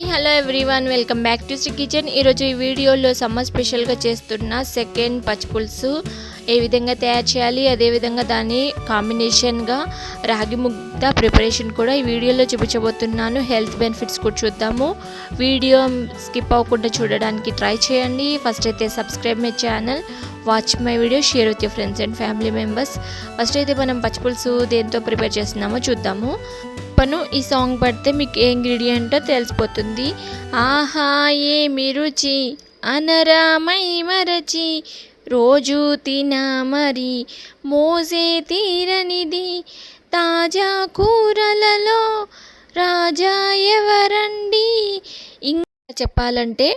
Hello everyone welcome back to Sri kitchen ఈరోజు ఈ వీడియోలో సమ్మర్ స్పెషల్గా చేస్తున్న సెకండ్ పచ్చిపులుసు ఏ విధంగా తయారు చేయాలి అదేవిధంగా దాని కాంబినేషన్గా రాగి ముద్ద ప్రిపరేషన్ కూడా ఈ వీడియోలో చూపించబోతున్నాను. హెల్త్ బెనిఫిట్స్ కూడా చూద్దాము. వీడియో స్కిప్ అవ్వకుండా చూడడానికి ట్రై చేయండి. ఫస్ట్ అయితే subscribe my channel watch my video share with your friends and family members first అయితే మనం పచ్చిపులుసు దేంతో ప్రిపేర్ చేస్తున్నామో చూద్దాము. పను ఈ సాంగ్ పడితే మీకు ఏ ఇంగ్రీడియంటో తెలిసిపోతుంది? ఆహా ఏమి రుచి? అనరామై మరచి రోజు తిన మరి మోసే తీరనిది తాజా కూరలలో రాజా ఎవరండి? ఇంకా చెప్పాలంటే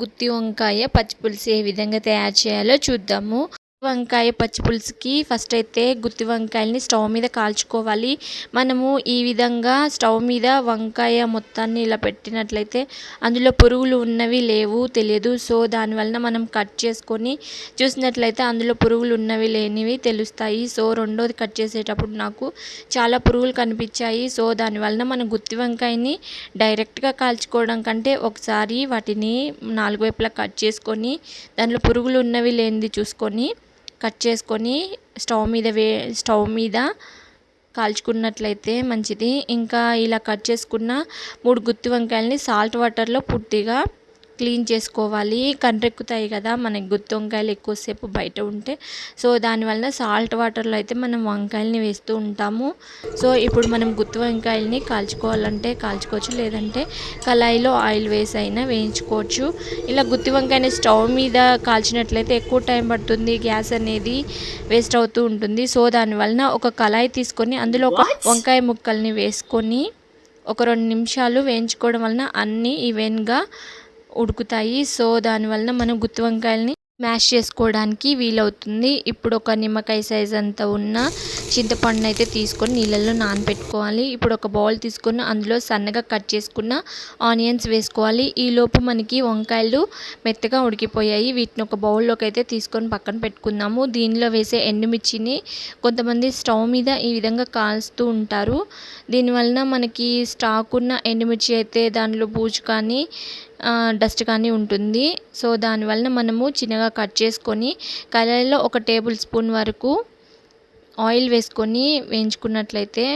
గుత్తి వంకాయ పచ్చి పులుసు ఏ విధంగా తయారు చేయాలో చూద్దాము. వంకాయ పచ్చి పులుసుకి ఫస్ట్ అయితే గుత్తి వంకాయల్ని స్టవ్ మీద కాల్చుకోవాలి. మనము ఈ విధంగా స్టవ్ మీద వంకాయ మొత్తాన్ని ఇలా పెట్టినట్లయితే అందులో పురుగులు ఉన్నవి లేవు తెలియదు. సో దానివలన మనం కట్ చేసుకొని చూసినట్లయితే అందులో పురుగులు ఉన్నవి లేనివి తెలుస్తాయి. సో రెండోది కట్ చేసేటప్పుడు నాకు చాలా పురుగులు కనిపించాయి. సో దానివలన మనం గుత్తి వంకాయని డైరెక్ట్గా కాల్చుకోవడం కంటే ఒకసారి వాటిని నాలుగు వైపులా కట్ చేసుకొని దాంట్లో పురుగులు ఉన్నవి లేనిది చూసుకొని కట్ చేసుకొని స్టవ్ మీద వే స్టవ్ మీద కాల్చుకున్నట్లయితే మంచిది. ఇంకా ఇలా కట్ చేసుకున్న మూడు గుత్తి వంకాయలని సాల్ట్ వాటర్లో పూర్తిగా క్లీన్ చేసుకోవాలి. కండ్రెక్కుతాయి కదా మనకి గుత్తి వంకాయలు ఎక్కువసేపు బయట ఉంటే. సో దానివల్ల సాల్ట్ వాటర్లో అయితే మనం వంకాయలని వేస్తూ ఉంటాము. సో ఇప్పుడు మనం గుత్తి వంకాయలని కాల్చుకోవాలంటే కాల్చుకోవచ్చు. లేదంటే కళాయిలో ఆయిల్ వేసి అయినా వేయించుకోవచ్చు. ఇలా గుత్తి వంకాయని స్టవ్ మీద కాల్చినట్లయితే ఎక్కువ టైం పడుతుంది. గ్యాస్ అనేది వేస్ట్ అవుతూ ఉంటుంది. సో దానివలన ఒక కళాయి తీసుకొని అందులో ఒక వంకాయ ముక్కల్ని వేసుకొని ఒక రెండు నిమిషాలు వేయించుకోవడం వలన అన్నీ ఈవెన్గా ఉడుకుతాయి. సో దానివలన మనం గుత్తి వంకాయలని మ్యాష్ చేసుకోవడానికి వీలవుతుంది. ఇప్పుడు ఒక నిమ్మకాయ సైజ్ అంత ఉన్న చింతపండును అయితే తీసుకొని నీళ్ళల్లో నానబెట్టుకోవాలి ఇప్పుడు ఒక బౌల్ తీసుకొని అందులో సన్నగా కట్ చేసుకున్న ఆనియన్స్ వేసుకోవాలి. ఈ లోపు మనకి వంకాయలు మెత్తగా ఉడికిపోయాయి. వీటిని ఒక బౌల్లోకి అయితే తీసుకొని పక్కన పెట్టుకుందాము. దీనిలో వేసే ఎండుమిర్చిని కొంతమంది స్టవ్ మీద ఈ విధంగా కాల్స్తూ ఉంటారు. దీనివలన మనకి స్టాక్ ఉన్న ఎండుమిర్చి అయితే దానిలో బూజు కానీ డస్ట్ కానీ ఉంటుంది. సో దానివలన మనము చిన్నగా కట్ చేసుకొని కళాయిలో ఒక టేబుల్ స్పూన్ వరకు ఆయిల్ వేసుకొని వేయించుకున్నట్లయితే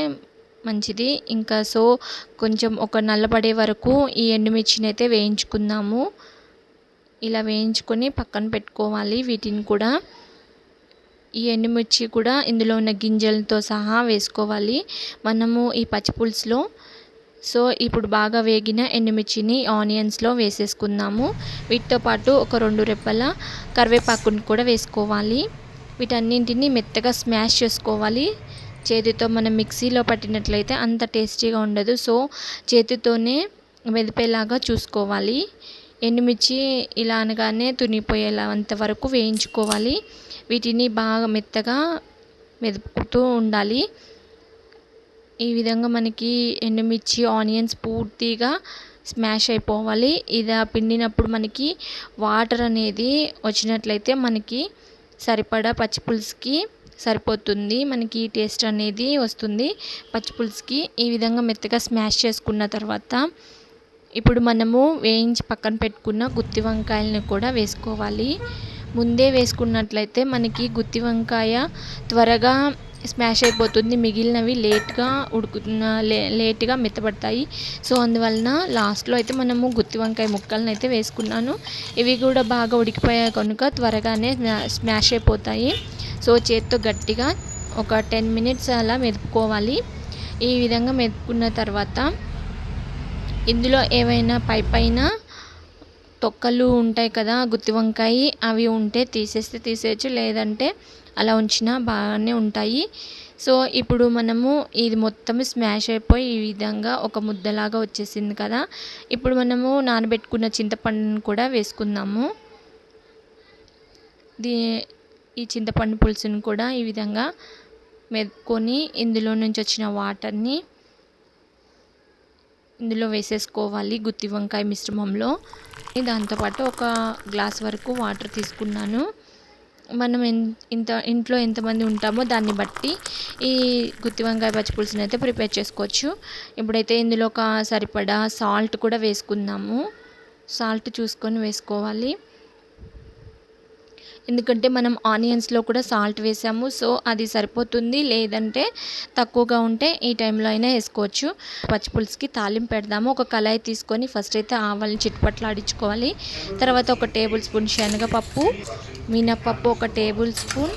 మంచిది. ఇంకా సో కొంచెం ఒక నల్లబడే వరకు ఈ ఎండుమిర్చిని అయితే వేయించుకుందాము. ఇలా వేయించుకొని పక్కన పెట్టుకోవాలి వీటిని కూడా. ఈ ఎండుమిర్చి కూడా ఇందులో ఉన్న గింజలతో సహా వేసుకోవాలి. మనము ఈ పచ్చి పులుసులో సో ఇప్పుడు బాగా వేగిన ఎండుమిర్చిని ఆనియన్స్లో వేసేసుకుందాము. వీటితో పాటు ఒక రెండు రెప్పల కరివేపాకుని కూడా వేసుకోవాలి. వీటన్నింటిని మెత్తగా స్మాష్ చేసుకోవాలి. చేతితో మనం మిక్సీలో పట్టినట్లయితే అంత టేస్టీగా ఉండదు. సో చేతితోనే మెదిపేలాగా చూసుకోవాలి. ఎండుమిర్చి ఇలా అనగానే తునిపోయేలా అంతవరకు వేయించుకోవాలి. వీటిని బాగా మెత్తగా మెదుపుతూ ఉండాలి. ఈ విధంగా మనకి ఎండుమిర్చి ఆనియన్స్ పూర్తిగా స్మాష్ అయిపోవాలి. ఇది పిండినప్పుడు మనకి వాటర్ అనేది వచ్చినట్లయితే మనకి సరిపడా పచ్చిపులుసుకి సరిపోతుంది. మనకి టేస్ట్ అనేది వస్తుంది పచ్చిపులుసుకి ఈ విధంగా మెత్తగా స్మాష్ చేసుకున్న తర్వాత ఇప్పుడు మనము వేయించి పక్కన పెట్టుకున్న గుత్తి వంకాయలను కూడా వేసుకోవాలి. ముందే వేసుకున్నట్లయితే మనకి గుత్తి వంకాయ త్వరగా స్మాష్ అయిపోతుంది. మిగిలినవి లేట్గా ఉడుకు లే లేట్గా మెత్తబడతాయి. సో అందువలన లాస్ట్లో అయితే మనము గుత్తి వంకాయ ముక్కలను అయితే వేసుకున్నాను. ఇవి కూడా బాగా ఉడికిపోయాయి కనుక త్వరగానే స్మాష్ అయిపోతాయి. సో చేత్తో గట్టిగా ఒక టెన్ మినిట్స్ అలా మెదుపుకోవాలి. ఈ విధంగా మెదుపుకున్న తర్వాత ఇందులో ఏవైనా పై పైన తొక్కలు ఉంటాయి కదా గుత్తి వంకాయ అవి ఉంటే తీసేస్తే తీసేయచ్చు. లేదంటే అలా ఉంచినా బాగానే ఉంటాయి. సో ఇప్పుడు మనము ఇది మొత్తం స్మాష్ అయిపోయి ఈ విధంగా ఒక ముద్దలాగా వచ్చేసింది కదా. ఇప్పుడు మనము నానబెట్టుకున్న చింతపండును కూడా వేసుకుందాము. దీ ఈ చింతపండు పులుసుని కూడా ఈ విధంగా మెదుకొని ఇందులో నుంచి వచ్చిన వాటర్ని ఇందులో వేసేసుకోవాలి గుత్తి వంకాయ మిశ్రమంలో. దాంతోపాటు ఒక గ్లాస్ వరకు వాటర్ తీసుకున్నాను. మనం ఇంత ఇంట్లో ఎంతమంది ఉంటామో దాన్ని బట్టి ఈ గుత్తి వంకాయ పచ్చి పులుసుని అయితే ప్రిపేర్ చేసుకోవచ్చు. ఇప్పుడైతే ఇందులో ఒక సరిపడా సాల్ట్ కూడా వేసుకుందాము. సాల్ట్ చూసుకొని వేసుకోవాలి. ఎందుకంటే మనం ఆనియన్స్లో కూడా సాల్ట్ వేసాము. సో అది సరిపోతుంది. లేదంటే తక్కువగా ఉంటే ఈ టైంలో అయినా వేసుకోవచ్చు. పచ్చిపులుసుకి తాలింపు పెడదాము. ఒక కళాయి తీసుకొని ఫస్ట్ అయితే ఆవాలని చిట్టుపట్లు ఆడించుకోవాలి. తర్వాత ఒక టేబుల్ స్పూన్ శనగపప్పు మినప్పప్పు ఒక టేబుల్ స్పూన్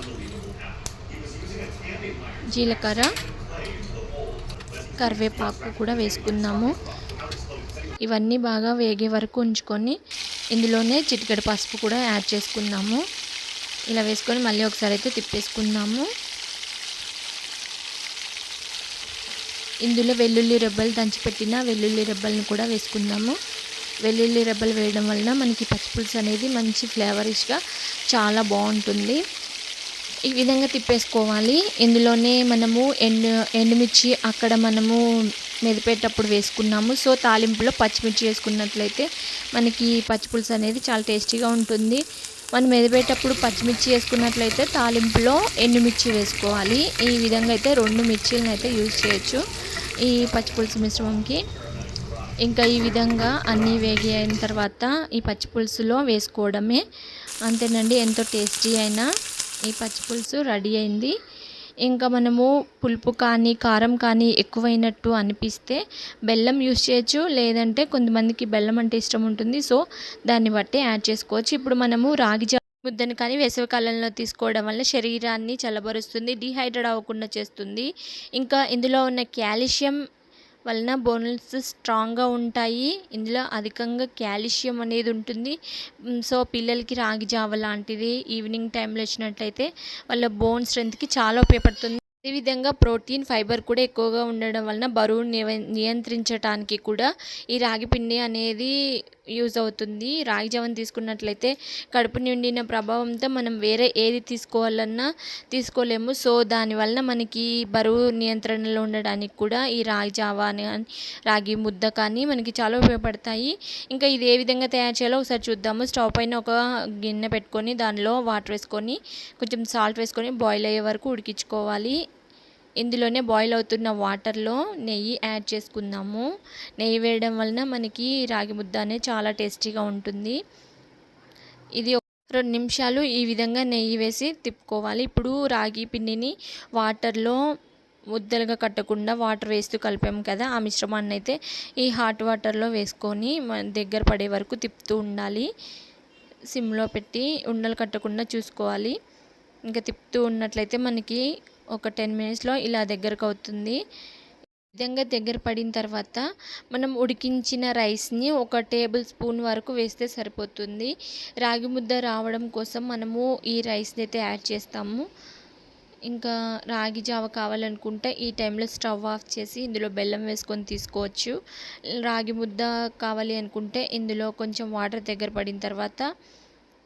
జీలకర్ర కరివేపాకు కూడా వేసుకుందాము. ఇవన్నీ బాగా వేగే వరకు ఉంచుకొని ఇందులోనే చిటికెడు పసుపు కూడా యాడ్ చేసుకుందాము. ఇలా వేసుకొని మళ్ళీ ఒకసారి అయితే తిప్పేసుకుందాము. ఇందులో వెల్లుల్లి రెబ్బలు దంచిపెట్టిన వెల్లుల్లి రెబ్బలను కూడా వేసుకుందాము. వెల్లుల్లి రెబ్బలు వేయడం వలన మనకి పచ్చిపులుసు అనేది మంచి ఫ్లేవరిష్గా చాలా బాగుంటుంది. ఈ విధంగా తిప్పేసుకోవాలి. ఇందులోనే మనము ఎండు ఎండుమిర్చి అక్కడ మనము మెదిపేటప్పుడు వేసుకున్నాము. సో తాలింపులో పచ్చిమిర్చి వేసుకున్నట్లయితే మనకి పచ్చిపులుసు అనేది చాలా టేస్టీగా ఉంటుంది. మనం ఎదిపేటప్పుడు పచ్చిమిర్చి వేసుకున్నట్లయితే తాలింపులో ఎండుమిర్చి వేసుకోవాలి. ఈ విధంగా అయితే రెండు మిర్చీలను అయితే యూజ్ చేయొచ్చు. ఈ పచ్చిపులుసు మిశ్రమంకి ఇంకా ఈ విధంగా అన్నీ వేగి అయిన తర్వాత ఈ పచ్చిపులుసులో వేసుకోవడమే. అంతేనండి ఎంతో టేస్టీ అయినా ఈ పచ్చిపులుసు రెడీ అయింది. ఇంకా మనము పులుపు కానీ కారం కానీ ఎక్కువైనట్టు అనిపిస్తే బెల్లం యూస్ చేయొచ్చు. లేదంటే కొంతమందికి బెల్లం అంటే ఇష్టం ఉంటుంది. సో దాన్ని బట్టి యాడ్ చేసుకోవచ్చు. ఇప్పుడు మనము రాగి ముద్దను కానీ వేసవికాలంలో తీసుకోవడం వల్ల శరీరాన్ని చల్లబరుస్తుంది డిహైడ్రేట్ అవ్వకుండా చేస్తుంది. ఇంకా ఇందులో ఉన్న కాల్షియం వలన బోన్స్ స్ట్రాంగ్గా ఉంటాయి. ఇందులో అధికంగా క్యాల్షియం అనేది ఉంటుంది. సో పిల్లలకి రాగి జావ లాంటిది ఈవినింగ్ టైంలో వచ్చినట్లయితే వాళ్ళ బోన్ స్ట్రెంత్కి చాలా ఉపయోగపడుతుంది. అదేవిధంగా ప్రోటీన్ ఫైబర్ కూడా ఎక్కువగా ఉండడం వలన బరువు నియంత్రించడానికి కూడా ఈ రాగి పిండి అనేది యూజ్ అవుతుంది. రాగి జావన్ తీసుకున్నట్లయితే కడుపు నిండిన ప్రభావంతో మనం వేరే ఏది తీసుకోవాలన్నా తీసుకోలేము. సో దానివల్ల మనకి బరువు నియంత్రణలో ఉండడానికి కూడా ఈ రాగి జావా అని రాగి ముద్ద కానీ మనకి చాలా ఉపయోగపడతాయి. ఇంకా ఇది ఏ విధంగా తయారు చేయాలో ఒకసారి చూద్దాము. స్టవ్ పైన ఒక గిన్నె పెట్టుకొని దానిలో వాటర్ వేసుకొని కొంచెం సాల్ట్ వేసుకొని బాయిల్ అయ్యే వరకు ఉడికించుకోవాలి. ఇందులోనే బాయిల్ అవుతున్న వాటర్లో నెయ్యి యాడ్ చేసుకుందాము. నెయ్యి వేయడం వలన మనకి రాగి ముద్ద అనేది చాలా టేస్టీగా ఉంటుంది. ఇది రెండు నిమిషాలు ఈ విధంగా నెయ్యి వేసి తిప్పుకోవాలి. ఇప్పుడు రాగి పిండిని వాటర్లో ముద్దలుగా కట్టకుండా వాటర్ వేస్తూ కలిపాము కదా ఆ మిశ్రమాన్ని అయితే ఈ హాట్ వాటర్లో వేసుకొని దగ్గర పడే వరకు తిప్పుతూ ఉండాలి. సిమ్లో పెట్టి ఉండలు కట్టకుండా చూసుకోవాలి. ఇంకా తిప్పుతూ ఉన్నట్లయితే మనకి ఒక టెన్ మినిట్స్లో ఇలా దగ్గరకు అవుతుంది విధంగా దగ్గర పడిన తర్వాత మనం ఉడికించిన రైస్ని ఒక టేబుల్ స్పూన్ వరకు వేస్తే సరిపోతుంది. రాగి ముద్ద రావడం కోసం మనము ఈ రైస్ని అయితే యాడ్ చేస్తాము. ఇంకా రాగి జావ కావాలనుకుంటే ఈ టైంలో స్టవ్ ఆఫ్ చేసి ఇందులో బెల్లం వేసుకొని తీసుకోవచ్చు. రాగి ముద్ద కావాలి అనుకుంటే ఇందులో కొంచెం వాటర్ దగ్గర పడిన తర్వాత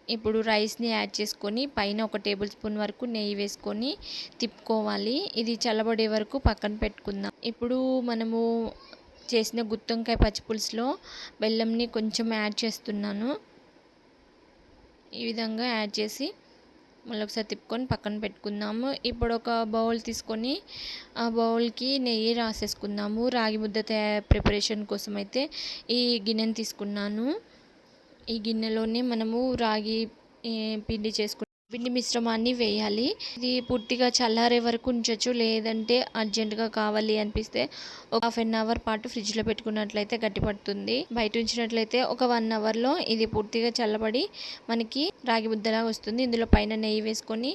ఇప్పుడు రైస్ని యాడ్ చేసుకొని పైన ఒక టేబుల్ స్పూన్ వరకు నెయ్యి వేసుకొని తిప్పుకోవాలి. ఇది చల్లబడే వరకు పక్కన పెట్టుకుందాం. ఇప్పుడు మనము చేసిన గుత్తొంకాయ పచ్చిపులుసులో బెల్లంని కొంచెం యాడ్ చేస్తున్నాను. ఈ విధంగా యాడ్ చేసి మళ్ళీ ఒకసారి తిప్పుకొని పక్కన పెట్టుకుందాము. ఇప్పుడు ఒక బౌల్ తీసుకొని ఆ బౌల్కి నెయ్యి రాసేసుకుందాము. రాగి ముద్ద తయారు ప్రిపరేషన్ కోసం అయితే ఈ గిన్నెని తీసుకున్నాను. ఈ గిన్నెలోనే మనము రాగి పిండి చేసుకుంటాం పిండి మిశ్రమాన్ని వేయాలి. ఇది పూర్తిగా చల్లారే వరకు ఉంచవచ్చు లేదంటే అర్జెంటుగా కావాలి అనిపిస్తే ఒక హాఫ్ అన్ అవర్ పాటు ఫ్రిడ్జ్లో పెట్టుకున్నట్లయితే గట్టిపడుతుంది బయట ఉంచినట్లయితే ఒక వన్ అవర్లో ఇది పూర్తిగా చల్లబడి మనకి రాగి ముద్దలా వస్తుంది. ఇందులో పైన నెయ్యి వేసుకొని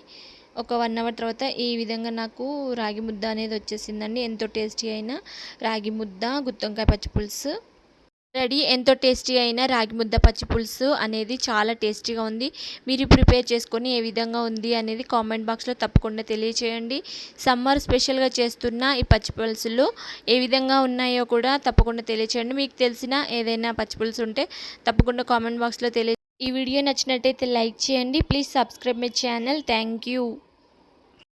ఒక వన్ అవర్ తర్వాత ఈ విధంగా నాకు రాగి ముద్ద అనేది వచ్చేసిందండి. ఎంతో టేస్టీ అయిన రాగి ముద్ద గుత్తొంకాయ పచ్చి పులుసు. రెడీ. ఎంతో టేస్టీ అయిన రాగి ముద్ద పచ్చి పులుసు అనేది చాలా టేస్టీగా ఉంది. మీరు ప్రిపేర్ చేసుకొని ఏ విధంగా ఉంది అనేది కామెంట్ బాక్స్లో తప్పకుండా తెలియచేయండి. సమ్మర్ స్పెషల్గా చేస్తున్న ఈ పచ్చి పులుసులు ఏ విధంగా ఉన్నాయో కూడా తప్పకుండా తెలియచేయండి. మీకు తెలిసిన ఏదైనా పచ్చి పులుసు ఉంటే తప్పకుండా కామెంట్ బాక్స్లో తెలియ ఈ వీడియో నచ్చినట్టయితే లైక్ చేయండి. Please subscribe my channel. Thank you.